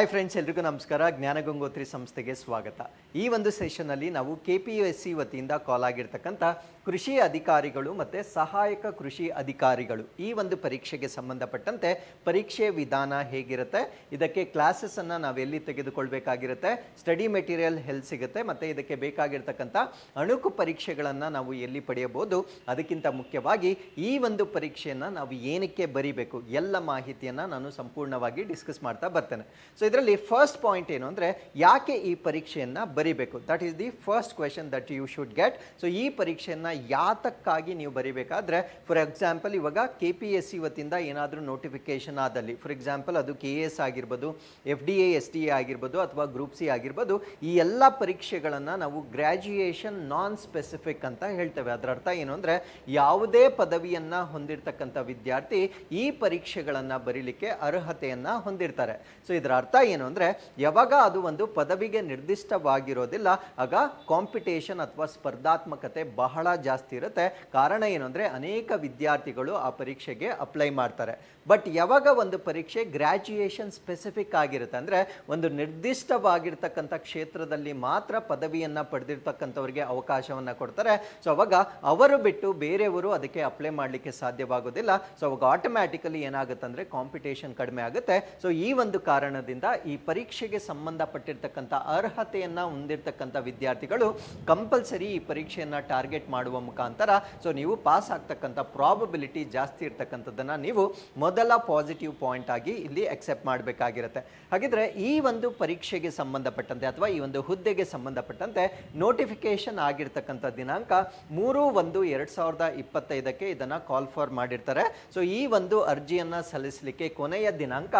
Hi friends ಎಲ್ರಿಗೂ ನಮಸ್ಕಾರ. ಜ್ಞಾನಗಂಗೋತ್ರಿ ಸಂಸ್ಥೆಗೆ ಸ್ವಾಗತ. ಈ ಒಂದು ಸೆಷನ್ನಲ್ಲಿ ನಾವು ಕೆ ಪಿ ಎಸ್ ಸಿ ವತಿಯಿಂದ ಕಾಲ್ ಆಗಿರ್ತಕ್ಕಂಥ ಕೃಷಿ ಅಧಿಕಾರಿಗಳು ಮತ್ತು ಸಹಾಯಕ ಕೃಷಿ ಅಧಿಕಾರಿಗಳು ಈ ಒಂದು ಪರೀಕ್ಷೆಗೆ ಸಂಬಂಧಪಟ್ಟಂತೆ ಪರೀಕ್ಷೆ ವಿಧಾನ ಹೇಗಿರುತ್ತೆ, ಇದಕ್ಕೆ ಕ್ಲಾಸಸನ್ನು ನಾವು ಎಲ್ಲಿ ತೆಗೆದುಕೊಳ್ಬೇಕಾಗಿರುತ್ತೆ ಸ್ಟಡಿ ಮೆಟೀರಿಯಲ್ ಎಲ್ಲಿ ಸಿಗುತ್ತೆ, ಮತ್ತು ಇದಕ್ಕೆ ಬೇಕಾಗಿರ್ತಕ್ಕಂಥ ಅಣುಕು ಪರೀಕ್ಷೆಗಳನ್ನು ನಾವು ಎಲ್ಲಿ ಪಡೆಯಬಹುದು, ಅದಕ್ಕಿಂತ ಮುಖ್ಯವಾಗಿ ಈ ಒಂದು ಪರೀಕ್ಷೆಯನ್ನು ನಾವು ಏನಕ್ಕೆ ಬರಿಬೇಕು, ಎಲ್ಲ ಮಾಹಿತಿಯನ್ನು ನಾನು ಸಂಪೂರ್ಣವಾಗಿ ಡಿಸ್ಕಸ್ ಮಾಡ್ತಾ ಬರ್ತೇನೆ. ಸೊ ಇದರಲ್ಲಿ ಫಸ್ಟ್ ಪಾಯಿಂಟ್ ಏನು ಅಂದರೆ ಯಾಕೆ ಈ ಪರೀಕ್ಷೆಯನ್ನು ಬರಿಬೇಕು? That is the first question that you should get so ಈ ಪರೀಕ್ಷೆಯನ್ನು ಯಾತಕ್ಕಾಗಿ ನೀವು ಬರಿಬೇಕಾದ್ರೆ ಫಾರ್ ಎಕ್ಸಾಂಪಲ್ ಇವಾಗ ಕೆ ಪಿ ಎಸ್ ಸಿ ವತಿಯಿಂದ ಏನಾದರೂ ನೋಟಿಫಿಕೇಶನ್ ಆದಲ್ಲಿ ಫಾರ್ ಎಕ್ಸಾಂಪಲ್ ಅದು ಕೆ ಎಸ್ ಆಗಿರ್ಬೋದು F D A S T A ಆಗಿರ್ಬೋದು, ಅಥವಾ ಗ್ರೂಪ್ ಸಿ ಆಗಿರ್ಬೋದು, ಈ ಎಲ್ಲ ಪರೀಕ್ಷೆಗಳನ್ನು ನಾವು ಗ್ರ್ಯಾಜುಯೇಷನ್ ನಾನ್ ಸ್ಪೆಸಿಫಿಕ್ ಅಂತ ಹೇಳ್ತೇವೆ. ಅದರ ಅರ್ಥ ಏನು ಅಂದರೆ, ಯಾವುದೇ ಪದವಿಯನ್ನು ಹೊಂದಿರತಕ್ಕಂಥ ವಿದ್ಯಾರ್ಥಿ ಈ ಪರೀಕ್ಷೆಗಳನ್ನು ಬರೀಲಿಕ್ಕೆ ಅರ್ಹತೆಯನ್ನು ಹೊಂದಿರ್ತಾರೆ. ಸೊ ಇದರ ಏನು ಅಂದರೆ, ಯಾವಾಗ ಅದು ಒಂದು ಪದವಿಗೆ ನಿರ್ದಿಷ್ಟವಾಗಿರೋದಿಲ್ಲ, ಆಗ ಕಾಂಪಿಟೇಷನ್ ಅಥವಾ ಸ್ಪರ್ಧಾತ್ಮಕತೆ ಬಹಳ ಜಾಸ್ತಿ ಇರುತ್ತೆ. ಕಾರಣ ಏನು ಅಂದರೆ, ಅನೇಕ ವಿದ್ಯಾರ್ಥಿಗಳು ಆ ಪರೀಕ್ಷೆಗೆ ಅಪ್ಲೈ ಮಾಡ್ತಾರೆ. ಬಟ್ ಯಾವಾಗ ಒಂದು ಪರೀಕ್ಷೆ ಗ್ರ್ಯಾಜುಯೇಷನ್ ಸ್ಪೆಸಿಫಿಕ್ ಆಗಿರುತ್ತೆ ಅಂದರೆ, ಒಂದು ನಿರ್ದಿಷ್ಟವಾಗಿರ್ತಕ್ಕಂಥ ಕ್ಷೇತ್ರದಲ್ಲಿ ಮಾತ್ರ ಪದವಿಯನ್ನು ಪಡೆದಿರ್ತಕ್ಕಂಥವ್ರಿಗೆ ಅವಕಾಶವನ್ನು ಕೊಡ್ತಾರೆ. ಸೊ ಅವಾಗ ಅವರು ಬಿಟ್ಟು ಬೇರೆಯವರು ಅದಕ್ಕೆ ಅಪ್ಲೈ ಮಾಡಲಿಕ್ಕೆ ಸಾಧ್ಯವಾಗೋದಿಲ್ಲ. ಸೊ ಅವಾಗ ಆಟೋಮ್ಯಾಟಿಕಲಿ ಏನಾಗುತ್ತೆ ಅಂದರೆ ಕಾಂಪಿಟೇಷನ್ ಕಡಿಮೆ ಆಗುತ್ತೆ. ಸೊ ಈ ಒಂದು ಕಾರಣದಿಂದ ಈ ಪರೀಕ್ಷೆಗೆ ಸಂಬಂಧಪಟ್ಟಿರ್ತಕ್ಕಂಥ ಅರ್ಹತೆಯನ್ನು ಹೊಂದಿರತಕ್ಕಂಥ ವಿದ್ಯಾರ್ಥಿಗಳು ಕಂಪಲ್ಸರಿ ಈ ಪರೀಕ್ಷೆಯನ್ನು ಟಾರ್ಗೆಟ್ ಮಾಡುವ ಮುಖಾಂತರ, ಸೊ ನೀವು ಪಾಸ್ ಆಗ್ತಕ್ಕಂಥ ಪ್ರಾಬಬಿಲಿಟಿ ಜಾಸ್ತಿ ಇರ್ತಕ್ಕಂಥದ್ದನ್ನು ನೀವು ಮೊದಲ ಪಾಸಿಟಿವ್ ಪಾಯಿಂಟ್ ಆಗಿ ಇಲ್ಲಿ ಅಕ್ಸೆಪ್ಟ್ ಮಾಡಬೇಕಾಗಿರುತ್ತೆ. ಹಾಗಿದ್ರೆ ಈ ಒಂದು ಪರೀಕ್ಷೆಗೆ ಸಂಬಂಧಪಟ್ಟಂತೆ ಅಥವಾ ಈ ಒಂದು ಹುದ್ದೆಗೆ ಸಂಬಂಧಪಟ್ಟಂತೆ ನೋಟಿಫಿಕೇಶನ್ ಆಗಿರ್ತಕ್ಕಂಥ ದಿನಾಂಕ ಮೂರು ಒಂದು ಎರಡು ಸಾವಿರದ ಇಪ್ಪತ್ತೈದಕ್ಕೆ ಇದನ್ನು ಕಾಲ್ ಫಾರ್ ಮಾಡಿರ್ತಾರೆ. ಸೊ ಈ ಒಂದು ಅರ್ಜಿಯನ್ನು ಸಲ್ಲಿಸಲಿಕ್ಕೆ ಕೊನೆಯ ದಿನಾಂಕ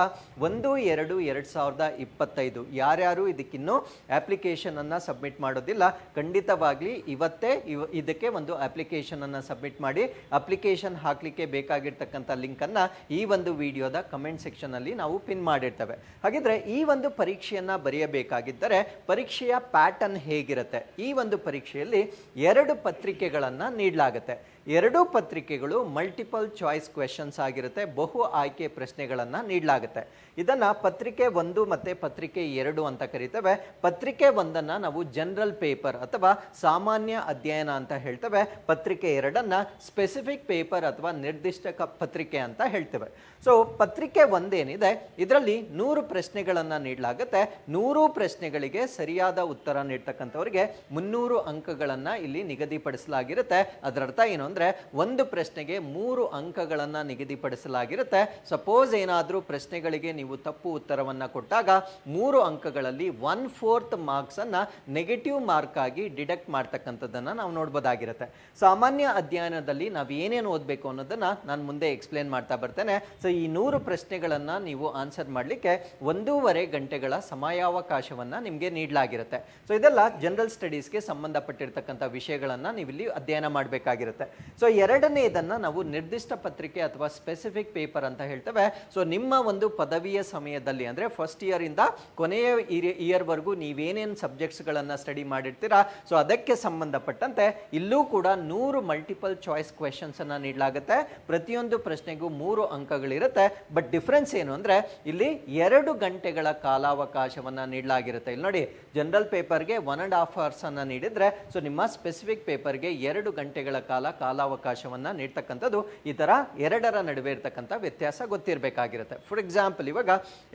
ಒಂದು ಎರಡು ಎರಡು ಸಾವಿರದ ಇಪ್ಪತ್ತೈದು. ಯಾರ್ಯಾರು ಇದಕ್ಕಿನ್ನೂ ಅಪ್ಲಿಕೇಶನ್ ಅನ್ನ ಸಬ್ಮಿಟ್ ಮಾಡೋದಿಲ್ಲ, ಖಂಡಿತವಾಗ್ಲಿ ಇವತ್ತೇ ಇವ, ಇದಕ್ಕೆ ಒಂದು ಅಪ್ಲಿಕೇಶನ್ ಅನ್ನ ಸಬ್ಮಿಟ್ ಮಾಡಿ ಅಪ್ಲಿಕೇಶನ್ ಹಾಕ್ಲಿಕ್ಕೆ ಬೇಕಾಗಿರ್ತಕ್ಕಂಥ ಲಿಂಕ್ ಅನ್ನ ಈ ಒಂದು ವಿಡಿಯೋದ ಕಮೆಂಟ್ ಸೆಕ್ಷನ್ ಅಲ್ಲಿ ನಾವು ಪಿನ್ ಮಾಡಿರ್ತೇವೆ. ಹಾಗಿದ್ರೆ ಈ ಒಂದು ಪರೀಕ್ಷೆಯನ್ನ ಬರೆಯಬೇಕಾಗಿದ್ದರೆ ಪರೀಕ್ಷೆಯ ಪ್ಯಾಟರ್ನ್ ಹೇಗಿರುತ್ತೆ? ಈ ಒಂದು ಪರೀಕ್ಷೆಯಲ್ಲಿ ಎರಡು ಪತ್ರಿಕೆಗಳನ್ನು ನೀಡಲಾಗುತ್ತೆ. ಎರಡೂ ಪತ್ರಿಕೆಗಳು ಮಲ್ಟಿಪಲ್ ಚಾಯ್ಸ್ ಕ್ವೆಶನ್ಸ್ ಆಗಿರುತ್ತೆ, ಬಹು ಆಯ್ಕೆ ಪ್ರಶ್ನೆಗಳನ್ನು ನೀಡಲಾಗುತ್ತೆ. ಇದನ್ನು ಪತ್ರಿಕೆ ಒಂದು ಮತ್ತು ಪತ್ರಿಕೆ ಎರಡು ಅಂತ ಕರಿತೇವೆ. ಪತ್ರಿಕೆ ಒಂದನ್ನು ನಾವು ಜನರಲ್ ಪೇಪರ್ ಅಥವಾ ಸಾಮಾನ್ಯ ಅಧ್ಯಯನ ಅಂತ ಹೇಳ್ತೇವೆ. ಪತ್ರಿಕೆ ಎರಡನ್ನು ಸ್ಪೆಸಿಫಿಕ್ ಪೇಪರ್ ಅಥವಾ ನಿರ್ದಿಷ್ಟ ಕ ಪತ್ರಿಕೆ ಅಂತ ಹೇಳ್ತೇವೆ. ಸೊ ಪತ್ರಿಕೆ ಒಂದೇನಿದೆ, ಇದರಲ್ಲಿ ನೂರು ಪ್ರಶ್ನೆಗಳನ್ನು ನೀಡಲಾಗುತ್ತೆ. ನೂರು ಪ್ರಶ್ನೆಗಳಿಗೆ ಸರಿಯಾದ ಉತ್ತರ ನೀಡ್ತಕ್ಕಂಥವ್ರಿಗೆ ಮುನ್ನೂರು ಅಂಕಗಳನ್ನು ಇಲ್ಲಿ ನಿಗದಿಪಡಿಸಲಾಗಿರುತ್ತೆ. ಅದರರ್ಥ ಏನು ಅಂದರೆ ಒಂದು ಪ್ರಶ್ನೆಗೆ ಮೂರು ಅಂಕಗಳನ್ನು ನಿಗದಿಪಡಿಸಲಾಗಿರುತ್ತೆ. ಸಪೋಸ್ ಏನಾದರೂ ಪ್ರಶ್ನೆಗಳಿಗೆ ನೀವು ತಪ್ಪು ಉತ್ತರವನ್ನು ಕೊಟ್ಟಾಗ ಮೂರು ಅಂಕಗಳಲ್ಲಿ ಒನ್ ಫೋರ್ತ್ ಮಾರ್ಕ್ಸನ್ನು ನೆಗೆಟಿವ್ ಮಾರ್ಕ್ ಆಗಿ ಡಿಡಕ್ಟ್ ಮಾಡ್ತಕ್ಕಂಥದ್ದನ್ನು ನಾವು ನೋಡ್ಬೋದಾಗಿರುತ್ತೆ. ಸಾಮಾನ್ಯ ಅಧ್ಯಯನದಲ್ಲಿ ನಾವು ಏನೇನು ಓದಬೇಕು ಅನ್ನೋದನ್ನು ನಾನು ಮುಂದೆ ಎಕ್ಸ್ಪ್ಲೇನ್ ಮಾಡ್ತಾ ಬರ್ತೇನೆ. ಸೊ ಈ ನೂರು ಪ್ರಶ್ನೆಗಳನ್ನು ನೀವು ಆನ್ಸರ್ ಮಾಡಲಿಕ್ಕೆ ಒಂದೂವರೆ ಗಂಟೆಗಳ ಸಮಯಾವಕಾಶವನ್ನು ನಿಮಗೆ ನೀಡಲಾಗಿರುತ್ತೆ. ಸೊ ಇದೆಲ್ಲ ಜನರಲ್ ಸ್ಟಡೀಸ್ಗೆ ಸಂಬಂಧಪಟ್ಟಿರ್ತಕ್ಕಂಥ ವಿಷಯಗಳನ್ನು ನೀವಿಲ್ಲಿ ಅಧ್ಯಯನ ಮಾಡಬೇಕಾಗಿರುತ್ತೆ. ಸೊ ಎರಡನೆಯದನ್ನು ನಾವು ನಿರ್ದಿಷ್ಟ ಪತ್ರಿಕೆ ಅಥವಾ ಸ್ಪೆಸಿಫಿಕ್ ಪೇಪರ್ ಅಂತ ಹೇಳ್ತೇವೆ. ಸೊ ನಿಮ್ಮ ಒಂದು ಪದವಿಯ ಸಮಯದಲ್ಲಿ ಅಂದರೆ ಫಸ್ಟ್ ಇಯರಿಂದ ಕೊನೆಯ ಇಯರ್ವರೆಗೂ ನೀವೇನೇನು ಸಬ್ಜೆಕ್ಟ್ಸ್ಗಳನ್ನು ಸ್ಟಡಿ ಮಾಡಿರ್ತೀರಾ? ಸೊ ಅದಕ್ಕೆ ಸಂಬಂಧಪಟ್ಟಂತೆ ಇಲ್ಲೂ ಕೂಡ ನೂರು ಮಲ್ಟಿಪಲ್ ಚಾಯ್ಸ್ ಕ್ವೆಶನ್ಸನ್ನು ನೀಡಲಾಗುತ್ತೆ. ಪ್ರತಿಯೊಂದು ಪ್ರಶ್ನೆಗೂ ಮೂರು ಅಂಕಗಳಿರುತ್ತೆ. ಬಟ್ ಡಿಫ್ರೆನ್ಸ್ ಏನು ಅಂದರೆ ಇಲ್ಲಿ ಎರಡು ಗಂಟೆಗಳ ಕಾಲಾವಕಾಶವನ್ನು ನೀಡಲಾಗಿರುತ್ತೆ. ಇಲ್ಲಿ ನೋಡಿ ಜನರಲ್ ಪೇಪರ್ಗೆ ಒನ್ ಆ್ಯಂಡ್ ಹಾಫ್ ಅವರ್ಸನ್ನು ನೀಡಿದರೆ ಸೊ ನಿಮ್ಮ ಸ್ಪೆಸಿಫಿಕ್ ಪೇಪರ್ಗೆ ಎರಡು ಗಂಟೆಗಳ ಕಾಲ ಕಾಲಾವಕಾಶವನ್ನು ನೀಡ್ತಕ್ಕಂಥದ್ದು ಈ ಥರ ಎರಡರ ನಡುವೆ ಇರ್ತಕ್ಕಂಥ ವ್ಯತ್ಯಾಸ ಗೊತ್ತಿರಬೇಕಾಗಿರುತ್ತೆ. ಫಾರ್ ಎಕ್ಸಾಂಪಲ್ ಇವಾಗ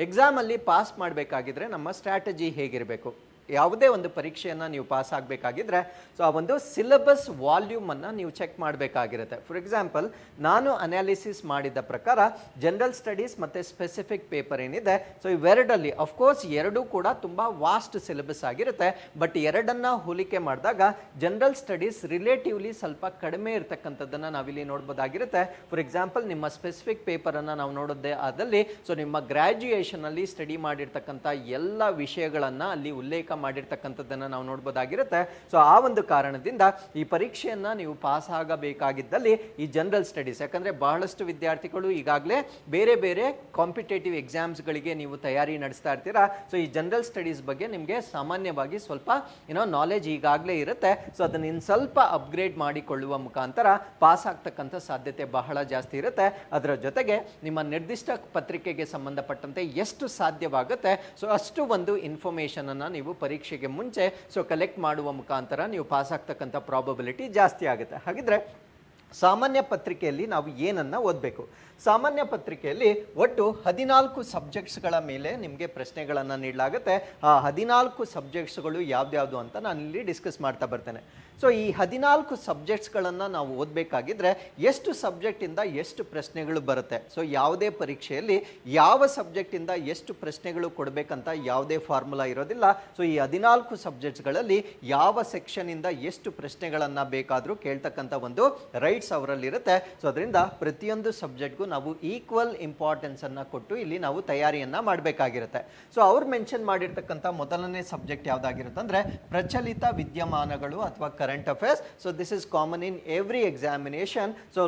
ಎಕ್ಸಾಮಲ್ಲಿ ಪಾಸ್ ಮಾಡಬೇಕಾಗಿದ್ರೆ ನಮ್ಮ ಸ್ಟ್ರಾಟಜಿ ಹೇಗಿರಬೇಕು? ಯಾವುದೇ ಒಂದು ಪರೀಕ್ಷೆಯನ್ನು ನೀವು ಪಾಸ್ ಆಗಬೇಕಾಗಿದ್ರೆ ಸೊ ಆ ಒಂದು ಸಿಲೆಬಸ್ ವಾಲ್ಯೂಮನ್ನು ನೀವು ಚೆಕ್ ಮಾಡಬೇಕಾಗಿರುತ್ತೆ. ಫಾರ್ ಎಕ್ಸಾಂಪಲ್ ನಾನು ಅನಾಲಿಸಿಸ್ ಮಾಡಿದ ಪ್ರಕಾರ ಜನರಲ್ ಸ್ಟಡೀಸ್ ಮತ್ತು ಸ್ಪೆಸಿಫಿಕ್ ಪೇಪರ್ ಏನಿದೆ ಸೊ ಇವೆರಡಲ್ಲಿ ಅಫ್ಕೋರ್ಸ್ ಎರಡೂ ಕೂಡ ತುಂಬ ವಾಸ್ಟ್ ಸಿಲೆಬಸ್ ಆಗಿರುತ್ತೆ ಬಟ್ ಎರಡನ್ನ ಹೋಲಿಕೆ ಮಾಡಿದಾಗ ಜನರಲ್ ಸ್ಟಡೀಸ್ ರಿಲೇಟಿವ್ಲಿ ಸ್ವಲ್ಪ ಕಡಿಮೆ ಇರತಕ್ಕಂಥದ್ದನ್ನು ನಾವಿಲ್ಲಿ ನೋಡ್ಬೋದಾಗಿರುತ್ತೆ. ಫಾರ್ ಎಕ್ಸಾಂಪಲ್ ನಿಮ್ಮ ಸ್ಪೆಸಿಫಿಕ್ ಪೇಪರನ್ನು ನಾವು ನೋಡೋದೇ ಆದಲ್ಲಿ ಸೊ ನಿಮ್ಮ ಗ್ರ್ಯಾಜುಯೇಷನಲ್ಲಿ ಸ್ಟಡಿ ಮಾಡಿರ್ತಕ್ಕಂಥ ಎಲ್ಲ ವಿಷಯಗಳನ್ನು ಅಲ್ಲಿ ಉಲ್ಲೇಖ ಮಾಡಿರ್ತಕ್ಕಂಥದ್ದನ್ನು ನಾವು ನೋಡ್ಬೋದಾಗಿರುತ್ತೆ. ಸೊ ಆ ಒಂದು ಕಾರಣದಿಂದ ಈ ಪರೀಕ್ಷೆಯನ್ನು ನೀವು ಪಾಸ್ ಆಗಬೇಕಾಗಿದ್ದಲ್ಲಿ ಈ ಜನರಲ್ ಸ್ಟಡೀಸ್ ಯಾಕಂದ್ರೆ ಬಹಳಷ್ಟು ವಿದ್ಯಾರ್ಥಿಗಳು ಈಗಾಗಲೇ ಬೇರೆ ಬೇರೆ ಕಾಂಪಿಟೇಟಿವ್ ಎಕ್ಸಾಮ್ಸ್ಗಳಿಗೆ ನೀವು ತಯಾರಿ ನಡೆಸ್ತಾ ಇರ್ತೀರಾ. ಸೊ ಈ ಜನರಲ್ ಸ್ಟಡೀಸ್ ಬಗ್ಗೆ ನಿಮಗೆ ಸಾಮಾನ್ಯವಾಗಿ ಸ್ವಲ್ಪ ಏನೋ ನಾಲೆಜ್ ಈಗಾಗಲೇ ಇರುತ್ತೆ. ಸೊ ಅದನ್ನ ಇನ್ನು ಸ್ವಲ್ಪ ಅಪ್ಗ್ರೇಡ್ ಮಾಡಿಕೊಳ್ಳುವ ಮುಖಾಂತರ ಪಾಸ್ ಆಗ್ತಕ್ಕಂಥ ಸಾಧ್ಯತೆ ಬಹಳ ಜಾಸ್ತಿ ಇರುತ್ತೆ. ಅದರ ಜೊತೆಗೆ ನಿಮ್ಮ ನಿರ್ದಿಷ್ಟ ಪತ್ರಿಕೆಗೆ ಸಂಬಂಧಪಟ್ಟಂತೆ ಎಷ್ಟು ಸಾಧ್ಯವಾಗುತ್ತೆ. ಸೊ ಅಷ್ಟು ಒಂದು ಇನ್ಫಾರ್ಮೇಷನನ್ನು ನೀವು ಪರೀಕ್ಷೆಗೆ ಮುಂಚೆ ಸೊ ಕಲೆಕ್ಟ್ ಮಾಡುವ ಮುಖಾಂತರ ನೀವು ಪಾಸ್ ಆಗ್ತಕ್ಕಂಥ ಪ್ರಾಬಬಿಲಿಟಿ ಜಾಸ್ತಿ ಆಗುತ್ತೆ. ಹಾಗಿದ್ರೆ, ಸಾಮಾನ್ಯ ಪತ್ರಿಕೆಯಲ್ಲಿ ನಾವು ಏನನ್ನ ಓದಬೇಕು? ಸಾಮಾನ್ಯ ಪತ್ರಿಕೆಯಲ್ಲಿ ಒಟ್ಟು ಹದಿನಾಲ್ಕು ಸಬ್ಜೆಕ್ಟ್ಸ್ಗಳ ಮೇಲೆ ನಿಮಗೆ ಪ್ರಶ್ನೆಗಳನ್ನು ನೀಡಲಾಗುತ್ತೆ. ಆ ಹದಿನಾಲ್ಕು ಸಬ್ಜೆಕ್ಟ್ಸ್ಗಳು ಯಾವ್ದ್ಯಾವ್ದು ಅಂತ ನಾನು ಇಲ್ಲಿ ಡಿಸ್ಕಸ್ ಮಾಡ್ತಾ ಬರ್ತೇನೆ. ಸೊ ಈ ಹದಿನಾಲ್ಕು ಸಬ್ಜೆಕ್ಟ್ಸ್ಗಳನ್ನು ನಾವು ಓದಬೇಕಾಗಿದ್ರೆ ಎಷ್ಟು ಸಬ್ಜೆಕ್ಟಿಂದ ಎಷ್ಟು ಪ್ರಶ್ನೆಗಳು ಬರುತ್ತೆ? ಸೊ ಯಾವುದೇ ಪರೀಕ್ಷೆಯಲ್ಲಿ ಯಾವ ಸಬ್ಜೆಕ್ಟಿಂದ ಎಷ್ಟು ಪ್ರಶ್ನೆಗಳು ಕೊಡಬೇಕಂತ ಯಾವುದೇ ಫಾರ್ಮುಲಾ ಇರೋದಿಲ್ಲ. ಸೊ ಈ ಹದಿನಾಲ್ಕು ಸಬ್ಜೆಕ್ಟ್ಸ್ಗಳಲ್ಲಿ ಯಾವ ಸೆಕ್ಷನಿಂದ ಎಷ್ಟು ಪ್ರಶ್ನೆಗಳನ್ನು ಬೇಕಾದರೂ ಕೇಳ್ತಕ್ಕಂಥ ಒಂದು ರೈಟ್ಸ್ ಅವರಲ್ಲಿರುತ್ತೆ. ಸೊ ಅದರಿಂದ ಪ್ರತಿಯೊಂದು ಸಬ್ಜೆಕ್ಟ್ಗೂ ನಾವು ಈಕ್ವಲ್ ಇಂಪಾರ್ಟೆನ್ಸನ್ನು ಕೊಟ್ಟು ಇಲ್ಲಿ ನಾವು ತಯಾರಿಯನ್ನು ಮಾಡಬೇಕಾಗಿರುತ್ತೆ. ಸೊ ಅವ್ರು ಮೆನ್ಷನ್ ಮಾಡಿರ್ತಕ್ಕಂಥ ಮೊದಲನೇ ಸಬ್ಜೆಕ್ಟ್ ಯಾವುದಾಗಿರುತ್ತೆ ಅಂದರೆ ಪ್ರಚಲಿತ ವಿದ್ಯಮಾನಗಳು ಅಥವಾ current affairs so this is common in every examination so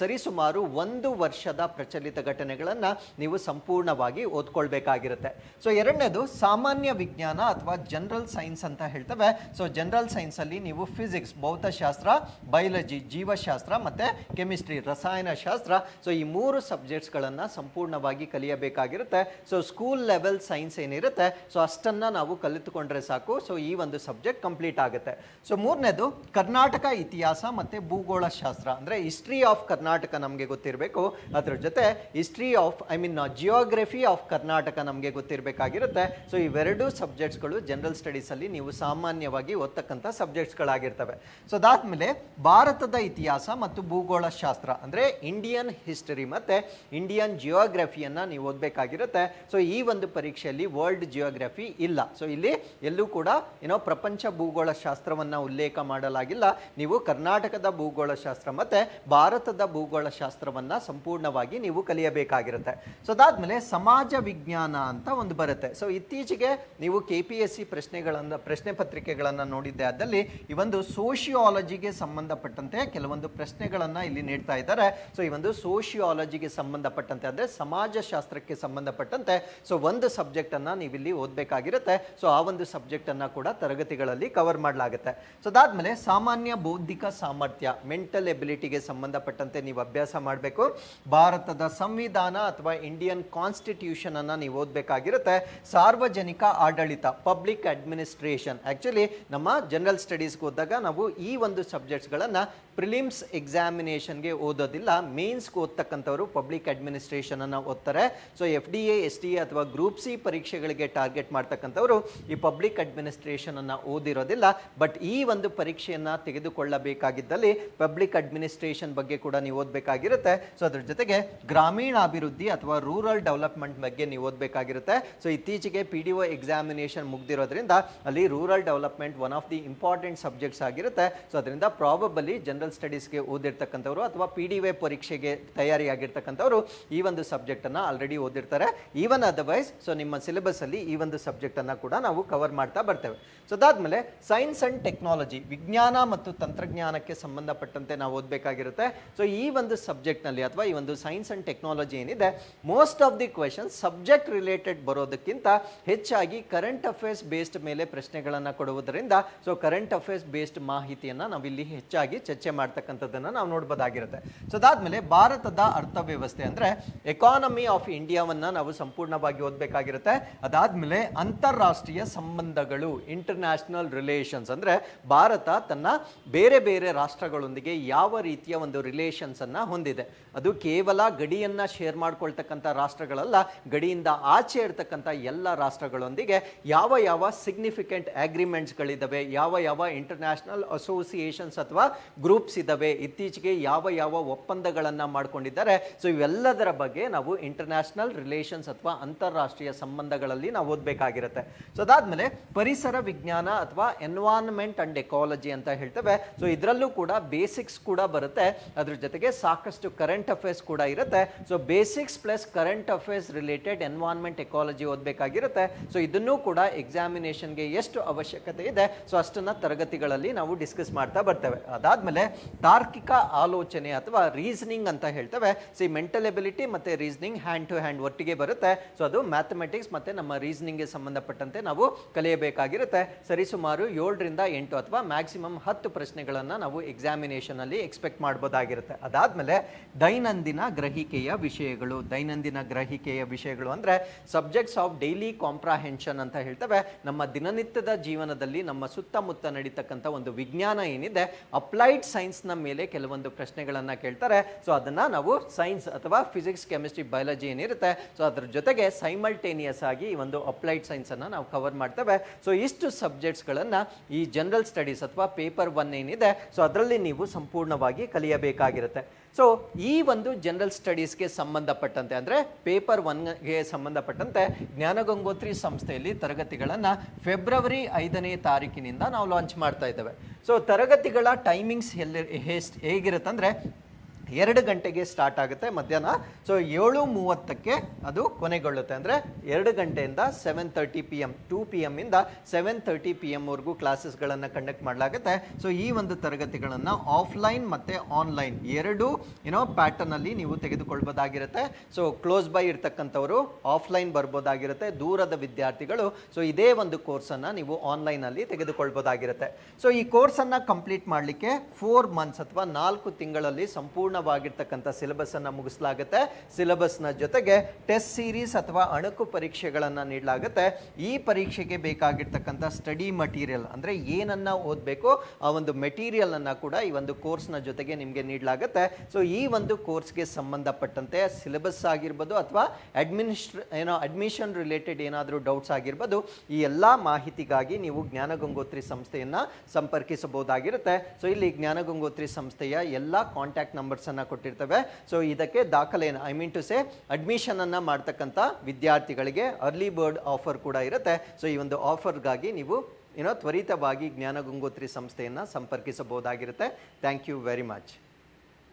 ಸರಿಸುಮಾರು ಒಂದು ವರ್ಷದ ಪ್ರಚಲಿತ ಘಟನೆಗಳನ್ನು ನೀವು ಸಂಪೂರ್ಣವಾಗಿ ಓದ್ಕೊಳ್ಬೇಕಾಗಿರುತ್ತೆ. ಸೊ ಎರಡನೇದು ಸಾಮಾನ್ಯ ವಿಜ್ಞಾನ ಅಥವಾ ಜನರಲ್ ಸೈನ್ಸ್ ಅಂತ ಹೇಳ್ತೇವೆ. ಸೊ ಜನರಲ್ ಸೈನ್ಸಲ್ಲಿ ನೀವು ಫಿಸಿಕ್ಸ್ ಭೌತಶಾಸ್ತ್ರ ಬಯಾಲಜಿ ಜೀವಶಾಸ್ತ್ರ ಮತ್ತೆ ಕೆಮಿಸ್ಟ್ರಿ ರಸಾಯನಶಾಸ್ತ್ರ. ಸೊ ಈ ಮೂರು ಸಬ್ಜೆಕ್ಟ್ಸ್ಗಳನ್ನು ಸಂಪೂರ್ಣವಾಗಿ ಕಲಿಯಬೇಕಾಗಿರುತ್ತೆ. ಸೊ ಸ್ಕೂಲ್ ಲೆವೆಲ್ ಸೈನ್ಸ್ ಏನಿರುತ್ತೆ? ಸೊ ಅಷ್ಟನ್ನ ನಾವು ಕಲಿತುಕೊಂಡ್ರೆ ಸಾಕು. ಸೊ ಈ ಒಂದು ಸಬ್ಜೆಕ್ಟ್ ಕಂಪ್ಲೀಟ್ ಆಗುತ್ತೆ. ಸೊ ಮೂರನೇದು ಕರ್ನಾಟಕ ಇತಿಹಾಸ ಮತ್ತು ಭೂಗೋಳ ಶಾಸ್ತ್ರ ಅಂದ್ರೆ ಹಿಸ್ಟ್ರಿ ಆಫ್ ಕರ್ನಾಟಕ ನಮಗೆ ಗೊತ್ತಿರಬೇಕು. ಅದ್ರ ಜೊತೆ history of I mean geography of Karnataka ನಮಗೆ ಗೊತ್ತಿರಬೇಕಾಗಿರುತ್ತೆ. ಸೊ ಇವೆರಡೂ ಸಬ್ಜೆಕ್ಟ್ಸ್ಗಳು ಜನರಲ್ ಸ್ಟಡೀಸಲ್ಲಿ ನೀವು ಸಾಮಾನ್ಯವಾಗಿ ಓದ್ತಕ್ಕಂಥ ಸಬ್ಜೆಕ್ಟ್ಸ್ಗಳಾಗಿರ್ತವೆ ಸೊ ಅದಾದಮೇಲೆ ಭಾರತದ ಇತಿಹಾಸ ಮತ್ತು ಭೂಗೋಳ ಶಾಸ್ತ್ರ ಅಂದ್ರೆ ಇಂಡಿಯನ್ ಹಿಸ್ಟರಿ ಮತ್ತೆ ಇಂಡಿಯನ್ ಜಿಯೋಗ್ರಫಿಯನ್ನು ನೀವು ಓದಬೇಕಾಗಿರುತ್ತೆ. ಸೊ ಈ ಒಂದು ಪರೀಕ್ಷೆಯಲ್ಲಿ ವರ್ಲ್ಡ್ ಜಿಯೋಗ್ರಫಿ ಇಲ್ಲ. ಸೊ ಇಲ್ಲಿ ಎಲ್ಲೂ ಕೂಡ ಏನೋ ಪ್ರಪಂಚ ಭೂಗೋಳ ಶಾಸ್ತ್ರವನ್ನ ಉಲ್ಲೇಖ ಮಾಡಲಾಗಿಲ್ಲ. ನೀವು ಕರ್ನಾಟಕದ ಭೂಗೋಳಶಾಸ್ತ್ರ ಮತ್ತು ಭಾರತದ ಭೂಗೋಳಶಾಸ್ತ್ರವನ್ನು ಸಂಪೂರ್ಣವಾಗಿ ನೀವು ಕಲಿಯಬೇಕಾಗಿರುತ್ತೆ. ಸೊ ಅದಾದಮೇಲೆ ಸಮಾಜ ವಿಜ್ಞಾನ ಅಂತ ಒಂದು ಬರುತ್ತೆ. ಸೊ ಇತ್ತೀಚೆಗೆ ನೀವು ಕೆ ಪಿ ಎಸ್ ಸಿ ಪ್ರಶ್ನೆಗಳನ್ನು, ಪ್ರಶ್ನೆ ಪತ್ರಿಕೆಗಳನ್ನು ನೋಡಿದ್ದೆ ಅದಲ್ಲಿ ಈ ಒಂದು ಸೋಷಿಯಾಲಜಿಗೆ ಸಂಬಂಧಪಟ್ಟಂತೆ ಕೆಲವೊಂದು ಪ್ರಶ್ನೆಗಳನ್ನು ಇಲ್ಲಿ ನೀಡ್ತಾ ಇದ್ದಾರೆ. ಸೊ ಈ ಒಂದು ಸೋಷಿಯಾಲಜಿಗೆ ಸಂಬಂಧಪಟ್ಟಂತೆ ಅಂದರೆ ಸಮಾಜಶಾಸ್ತ್ರಕ್ಕೆ ಸಂಬಂಧಪಟ್ಟಂತೆ ಸೊ ಒಂದು ಸಬ್ಜೆಕ್ಟನ್ನು ನೀವಿಲ್ಲಿ ಓದಬೇಕಾಗಿರುತ್ತೆ. ಸೊ ಆ ಒಂದು ಸಬ್ಜೆಕ್ಟನ್ನು ಕೂಡ ತರಗತಿಗಳಲ್ಲಿ ಕವರ್ ಮಾಡಲಾಗುತ್ತೆ. ಸೊ ಅದಾದ್ಮೇಲೆ ಸಾಮಾನ್ಯ ಬೌದ್ಧಿಕ ಸಾಮರ್ಥ್ಯ ಮೆಂಟಲ್ ಎಬಿಲಿಟಿಗೆ ಸಂಬಂಧಪಟ್ಟಂತೆ ನೀವು ಅಭ್ಯಾಸ ಮಾಡಬೇಕು. ಭಾರತದ ಸಂವಿಧಾನ ಅಥವಾ ಇಂಡಿಯನ್ ಕಾನ್ಸ್ಟಿಟ್ಯೂಷನ್ ಅನ್ನು ನೀವು ಓದಬೇಕಾಗಿರುತ್ತೆ. ಸಾರ್ವಜನಿಕ ಆಡಳಿತ ಪಬ್ಲಿಕ್ ಅಡ್ಮಿನಿಸ್ಟ್ರೇಷನ್ ಆ್ಯಕ್ಚುಲಿ ನಮ್ಮ ಜನರಲ್ ಸ್ಟಡೀಸ್ಗೆ ಹೋದಾಗ ನಾವು ಈ ಒಂದು ಸಬ್ಜೆಕ್ಟ್ಸ್ಗಳನ್ನ ಪ್ರಿಲಿಮ್ಸ್ ಎಕ್ಸಾಮಿನೇಷನ್ಗೆ ಓದೋದಿಲ್ಲ ಮೇನ್ಸ್ಗೆ ಓದ್ತಕ್ಕಂಥವ್ರು ಪಬ್ಲಿಕ್ ಅಡ್ಮಿನಿಸ್ಟ್ರೇಷನನ್ನು ಓದ್ತಾರೆ. So F D A S D A ಅಥವಾ ಗ್ರೂಪ್ ಸಿ ಪರೀಕ್ಷೆಗಳಿಗೆ ಟಾರ್ಗೆಟ್ ಮಾಡ್ತಕ್ಕಂಥವ್ರು ಈ ಪಬ್ಲಿಕ್ ಅಡ್ಮಿನಿಸ್ಟ್ರೇಷನನ್ನು ಓದಿರೋದಿಲ್ಲ. ಬಟ್ ಈ ಒಂದು ಪರೀಕ್ಷೆಯನ್ನು ತೆಗೆದುಕೊಳ್ಳಬೇಕಾಗಿದ್ದಲ್ಲಿ ಪಬ್ಲಿಕ್ ಅಡ್ಮಿನಿಸ್ಟ್ರೇಷನ್ ಬಗ್ಗೆ ಕೂಡ ನೀವು ಓದಬೇಕಾಗಿರುತ್ತೆ. ಸೊ ಅದ್ರ ಜೊತೆಗೆ ಗ್ರಾಮೀಣಾಭಿವೃದ್ಧಿ ಅಥವಾ ರೂರಲ್ ಡೆವಲಪ್ಮೆಂಟ್ ಬಗ್ಗೆ ನೀವು ಓದಬೇಕಾಗಿರುತ್ತೆ. ಸೊ ಇತ್ತೀಚೆಗೆ ಪಿ ಡಿ ಒ ಎಕ್ಸಾಮಿನೇಷನ್ ಮುಗ್ದಿರೋದ್ರಿಂದ ಅಲ್ಲಿ rural development one of the important subjects ಆಗಿರುತ್ತೆ. ಸೊ ಅದರಿಂದ ಪ್ರಾಬಬಲಿ ಜನರಲ್ ಸ್ಟಡೀಸ್ಗೆ ಓದಿರ್ತಕ್ಕಂಥವ್ರು ಅಥವಾ ಪಿ ಡಿ ವೈ ಪರೀಕ್ಷೆಗೆ ತಯಾರಿಯಾಗಿರ್ತಕ್ಕಂಥವ್ರು ಈ ಒಂದು ಸಬ್ಜೆಕ್ಟನ್ನು ಆಲ್ರೆಡಿ ಓದಿರ್ತಾರೆ. ಈವನ್ ಅದರ್ವೈಸ್ ಸೊ ನಿಮ್ಮ ಸಿಲೆಬಸ್ಸಲ್ಲಿ ಈ ಒಂದು ಸಬ್ಜೆಕ್ಟನ್ನು ಕೂಡ ನಾವು ಕವರ್ ಮಾಡ್ತಾ ಬರ್ತೇವೆ. ಸೊ ಅದಾದಮೇಲೆ ಸೈನ್ಸ್ ಅಂಡ್ ಟೆಕ್ನಾಲಜಿ ವಿಜ್ಞಾನ ಮತ್ತು ತಂತ್ರಜ್ಞಾನಕ್ಕೆ ಸಂಬಂಧಪಟ್ಟಂತೆ ನಾವು ಓದಬೇಕಾಗಿರುತ್ತೆ. ಸೊ ಈ ಒಂದು ಸಬ್ಜೆಕ್ಟ್ನಲ್ಲಿ ಅಥವಾ ಈ ಒಂದು ಸೈನ್ಸ್ ಅಂಡ್ ಟೆಕ್ನಾಲಜಿ ಏನಿದೆ most of the question subject related ಬರೋದಕ್ಕಿಂತ ಹೆಚ್ಚಾಗಿ ಕರೆಂಟ್ ಅಫೇರ್ಸ್ ಬೇಸ್ಡ್ ಮೇಲೆ ಪ್ರಶ್ನೆಗಳನ್ನು ಕೊಡುವುದರಿಂದ ಸೊ ಕರೆಂಟ್ ಅಫೇರ್ಸ್ ಬೇಸ್ಡ್ ಮಾಹಿತಿಯನ್ನ ನಾವಿಲ್ಲಿ ಹೆಚ್ಚಾಗಿ ಚರ್ಚೆ ಮಾಡ್ತಕ್ಕಂಥದ್ದನ್ನ ನಾವು ನೋಡ್ಬೋದಾಗಿರುತ್ತೆ. ಸೊ ಅದಾದಮೇಲೆ ಭಾರತದ ಅರ್ಥವ್ಯವಸ್ಥೆ ಅಂದ್ರೆ ಎಕಾನಮಿ ಆಫ್ ಇಂಡಿಯಾವನ್ನ ನಾವು ಸಂಪೂರ್ಣವಾಗಿ ಓದಬೇಕಾಗಿರುತ್ತೆ. ಅದಾದಮೇಲೆ ಅಂತಾರಾಷ್ಟ್ರೀಯ ಸಂಬಂಧಗಳು ಇಂಟರ್ನ್ಯಾಷನಲ್ ರಿಲೇಷನ್ಸ್ ಅಂದ್ರೆ ಭಾರತ ತನ್ನ ಬೇರೆ ಬೇರೆ ರಾಷ್ಟ್ರಗಳೊಂದಿಗೆ ಯಾವ ರೀತಿಯ ಒಂದು ರಿಲೇಷನ್ಸನ್ನು ಹೊಂದಿದೆ. ಅದು ಕೇವಲ ಗಡಿಯನ್ನ ಶೇರ್ ಮಾಡ್ಕೊಳ್ತಕ್ಕಂಥ ರಾಷ್ಟ್ರಗಳಲ್ಲ, ಗಡಿಯಿಂದ ಆಚೆ ಇರ್ತಕ್ಕಂಥ ಎಲ್ಲ ರಾಷ್ಟ್ರಗಳೊಂದಿಗೆ ಯಾವ ಯಾವ ಸಿಗ್ನಿಫಿಕೆಂಟ್ ಅಗ್ರಿಮೆಂಟ್ಸ್ಗಳಿದ್ದಾವೆ ಯಾವ ಯಾವ ಇಂಟರ್ನ್ಯಾಷನಲ್ ಅಸೋಸಿಯೇಷನ್ಸ್ ಅಥವಾ ಗ್ರೂಪ್ ಗ್ರೂಪ್ಸ್ ಇದ್ದಾವೆ ಇತ್ತೀಚೆಗೆ ಯಾವ ಯಾವ ಒಪ್ಪಂದಗಳನ್ನು ಮಾಡಿಕೊಂಡಿದ್ದಾರೆ. ಸೊ ಇವೆಲ್ಲದರ ಬಗ್ಗೆ ನಾವು ಇಂಟರ್ನ್ಯಾಷನಲ್ ರಿಲೇಷನ್ಸ್ ಅಥವಾ ಅಂತಾರಾಷ್ಟ್ರೀಯ ಸಂಬಂಧಗಳಲ್ಲಿ ನಾವು ಓದಬೇಕಾಗಿರುತ್ತೆ. ಸೊ ಅದಾದಮೇಲೆ ಪರಿಸರ ವಿಜ್ಞಾನ ಅಥವಾ ಎನ್ವಾನ್ಮೆಂಟ್ ಅಂಡ್ ಎಕಾಲಜಿ ಅಂತ ಹೇಳ್ತೇವೆ. ಸೊ ಇದರಲ್ಲೂ ಕೂಡ ಬೇಸಿಕ್ಸ್ ಕೂಡ ಬರುತ್ತೆ. ಅದ್ರ ಜೊತೆಗೆ ಸಾಕಷ್ಟು ಕರೆಂಟ್ ಅಫೇರ್ಸ್ ಕೂಡ ಇರುತ್ತೆ. So basics plus current affairs related environment ecology ಓದಬೇಕಾಗಿರುತ್ತೆ. So ಇದನ್ನೂ ಕೂಡ ಎಕ್ಸಾಮಿನೇಷನ್ಗೆ ಎಷ್ಟು ಅವಶ್ಯಕತೆ ಇದೆ. ಸೊ ಅಷ್ಟನ್ನು ತರಗತಿಗಳಲ್ಲಿ ನಾವು ಡಿಸ್ಕಸ್ ಮಾಡ್ತಾ ಬರ್ತೇವೆ. ಅದಾದ್ಮೇಲೆ ತಾರ್ಕಿಕ ಆಲೋಚನೆ ಅಥವಾ ರೀಸನಿಂಗ್ ಅಂತ ಹೇಳ್ತೇವೆ. ಸಿ ಮೆಂಟಲ್ ಎಬಿಲಿಟಿ ಮತ್ತು ರೀಸನಿಂಗ್ ಹ್ಯಾಂಡ್ ಟು ಹ್ಯಾಂಡ್ ಒಟ್ಟಿಗೆ ಬರುತ್ತೆ. ಸೊ ಅದು ಮ್ಯಾಥಮೆಟಿಕ್ಸ್ ಮತ್ತು ನಮ್ಮ ರೀಸನಿಂಗ್ಗೆ ಸಂಬಂಧಪಟ್ಟಂತೆ ನಾವು ಕಲಿಯಬೇಕಾಗಿರುತ್ತೆ. ಸರಿಸುಮಾರು ಏಳರಿಂದ ಎಂಟು ಅಥವಾ ಮ್ಯಾಕ್ಸಿಮಮ್ ಹತ್ತು ಪ್ರಶ್ನೆಗಳನ್ನು ನಾವು ಎಕ್ಸಾಮಿನೇಷನಲ್ಲಿ ಎಕ್ಸ್ಪೆಕ್ಟ್ ಮಾಡ್ಬೋದಾಗಿರುತ್ತೆ. ಅದಾದ್ಮೇಲೆ ದೈನಂದಿನ ಗ್ರಹಿಕೆಯ ವಿಷಯಗಳು. ದೈನಂದಿನ ಗ್ರಹಿಕೆಯ ವಿಷಯಗಳು ಅಂದರೆ ಸಬ್ಜೆಕ್ಟ್ಸ್ ಆಫ್ ಡೈಲಿ ಕಾಂಪ್ರಾಹೆನ್ಷನ್ ಅಂತ ಹೇಳ್ತೇವೆ. ನಮ್ಮ ದಿನನಿತ್ಯದ ಜೀವನದಲ್ಲಿ ನಮ್ಮ ಸುತ್ತಮುತ್ತ ನಡೀತಕ್ಕಂಥ ಒಂದು ವಿಜ್ಞಾನ ಏನಿದೆ ಅಪ್ಲೈಡ್ ಸೈನ್ಸ್ನ ಮೇಲೆ ಕೆಲವೊಂದು ಪ್ರಶ್ನೆಗಳನ್ನು ಕೇಳ್ತಾರೆ. ಸೊ ಅದನ್ನ ನಾವು ಸೈನ್ಸ್ ಅಥವಾ ಫಿಸಿಕ್ಸ್ ಕೆಮಿಸ್ಟ್ರಿ ಬಯಾಲಜಿ ಏನಿರುತ್ತೆ ಸೊ ಅದ್ರ ಜೊತೆಗೆ ಸೈಮಲ್ಟೇನಿಯಸ್ ಆಗಿ ಒಂದು ಅಪ್ಲೈಡ್ ಸೈನ್ಸ್ ಅನ್ನ ನಾವು ಕವರ್ ಮಾಡ್ತೇವೆ. ಸೊ ಇಷ್ಟು ಸಬ್ಜೆಕ್ಟ್ಸ್ಗಳನ್ನು ಈ ಜನರಲ್ ಸ್ಟಡೀಸ್ ಅಥವಾ ಪೇಪರ್ ಒನ್ ಏನಿದೆ ಸೊ ಅದರಲ್ಲಿ ನೀವು ಸಂಪೂರ್ಣವಾಗಿ ಕಲಿಯಬೇಕಾಗಿರುತ್ತೆ. ಸೊ ಈ ಒಂದು ಜನರಲ್ ಸ್ಟಡೀಸ್ಗೆ ಸಂಬಂಧಪಟ್ಟಂತೆ ಅಂದರೆ ಪೇಪರ್ ಒನ್ಗೆ ಸಂಬಂಧಪಟ್ಟಂತೆ ಜ್ಞಾನಗಂಗೋತ್ರಿ ಸಂಸ್ಥೆಯಲ್ಲಿ ತರಗತಿಗಳನ್ನು ಫೆಬ್ರವರಿ ಐದನೇ ತಾರೀಕಿನಿಂದ ನಾವು ಲಾಂಚ್ ಮಾಡ್ತಾ ಇದ್ದೇವೆ. ಸೊ ತರಗತಿಗಳ ಟೈಮಿಂಗ್ಸ್ ಎಲ್ಲಿ ಹೇಗಿರುತ್ತೆ ಅಂದರೆ ಎರಡು ಗಂಟೆಗೆ ಸ್ಟಾರ್ಟ್ ಆಗುತ್ತೆ ಮಧ್ಯಾಹ್ನ. ಸೊ ಏಳು ಮೂವತ್ತಕ್ಕೆ ಅದು ಕೊನೆಗೊಳ್ಳುತ್ತೆ. ಅಂದರೆ ಎರಡು ಗಂಟೆಯಿಂದ seven thirty P M to P ಎಮ್ಮಿಂದ seven thirty P ಎಮ್ವರೆಗೂ ಕ್ಲಾಸಸ್ಗಳನ್ನು ಕಂಡಕ್ಟ್ ಮಾಡಲಾಗುತ್ತೆ. ಸೊ ಈ ಒಂದು ತರಗತಿಗಳನ್ನು ಆಫ್ಲೈನ್ ಮತ್ತು ಆನ್ಲೈನ್ ಎರಡು ಏನೋ ಪ್ಯಾಟರ್ನಲ್ಲಿ ನೀವು ತೆಗೆದುಕೊಳ್ಬೋದಾಗಿರುತ್ತೆ. ಸೊ ಕ್ಲೋಸ್ ಬೈ ಇರ್ತಕ್ಕಂಥವರು ಆಫ್ಲೈನ್ ಬರ್ಬೋದಾಗಿರುತ್ತೆ. ದೂರದ ವಿದ್ಯಾರ್ಥಿಗಳು ಸೊ ಇದೇ ಒಂದು ಕೋರ್ಸನ್ನು ನೀವು ಆನ್ಲೈನಲ್ಲಿ ತೆಗೆದುಕೊಳ್ಬೋದಾಗಿರುತ್ತೆ. ಸೊ ಈ ಕೋರ್ಸನ್ನು ಕಂಪ್ಲೀಟ್ ಮಾಡಲಿಕ್ಕೆ ಫೋರ್ ಮಂತ್ಸ್ ಅಥವಾ ನಾಲ್ಕು ತಿಂಗಳಲ್ಲಿ ಸಂಪೂರ್ಣವಾಗಿರ್ತಕ್ಕಂಥ ಸಿಲೆಬಸ್ಸನ್ನು ಮುಗಿಸಲಾಗುತ್ತೆ. ಸಿಲೆಬಸ್ನ ಜೊತೆಗೆ ಟೆಸ್ಟ್ ಸೀರೀಸ್ ಅಥವಾ ಅಣುಕು ಪರೀಕ್ಷೆಗಳನ್ನು ನೀಡಲಾಗುತ್ತೆ. ಈ ಪರೀಕ್ಷೆಗೆ ಬೇಕಾಗಿರ್ತಕ್ಕಂಥ ಸ್ಟಡಿ ಮಟೀರಿಯಲ್ ಅಂದರೆ ಏನನ್ನ ಓದಬೇಕು, ಆ ಒಂದು ಮೆಟೀರಿಯಲ್ ಅನ್ನ ಕೂಡ ಈ ಒಂದು ಕೋರ್ಸ್ನ ಜೊತೆಗೆ ನಿಮಗೆ ನೀಡಲಾಗುತ್ತೆ. ಸೊ ಈ ಒಂದು ಕೋರ್ಸ್ಗೆ ಸಂಬಂಧಪಟ್ಟಂತೆ ಸಿಲೆಬಸ್ ಆಗಿರ್ಬೋದು ಅಥವಾ ಅಡ್ಮಿನಿಸ್ಟ್ರ ಏನೋ ಅಡ್ಮಿಷನ್ ರಿಲೇಟೆಡ್ ಏನಾದರೂ ಡೌಟ್ಸ್ ಆಗಿರ್ಬೋದು, ಈ ಎಲ್ಲ ಮಾಹಿತಿಗಾಗಿ ನೀವು ಜ್ಞಾನಗಂಗೋತ್ರಿ ಸಂಸ್ಥೆಯನ್ನು ಸಂಪರ್ಕಿಸಬಹುದಾಗಿರುತ್ತೆ. ಸೊ ಇಲ್ಲಿ ಜ್ಞಾನಗಂಗೋತ್ರಿ ಸಂಸ್ಥೆಯ ಎಲ್ಲ ಕಾಂಟ್ಯಾಕ್ಟ್ ನಂಬರ್ಸನ್ನು ಕೊಟ್ಟಿರ್ತೇವೆ. ಸೊ ಇದಕ್ಕೆ ದಾಖಲೆಯನ್ನು ಐ ಮೀನ್ ಟು ಸೇ ಅಡ್ಮಿಷನನ್ನು ಮಾಡ್ತಕ್ಕಂಥ ವಿದ್ಯಾರ್ಥಿಗಳಿಗೆ ಅರ್ಲಿ ಬರ್ಡ್ ಆಫರ್ ಕೂಡ ಇರುತ್ತೆ. ಸೊ ಈ ಒಂದು ಆಫರ್ಗಾಗಿ ನೀವು ಏನೋ ತ್ವರಿತವಾಗಿ ಜ್ಞಾನಗಂಗೋತ್ರಿ ಸಂಸ್ಥೆಯನ್ನು ಸಂಪರ್ಕಿಸಬಹುದಾಗಿರುತ್ತೆ. Thank you very much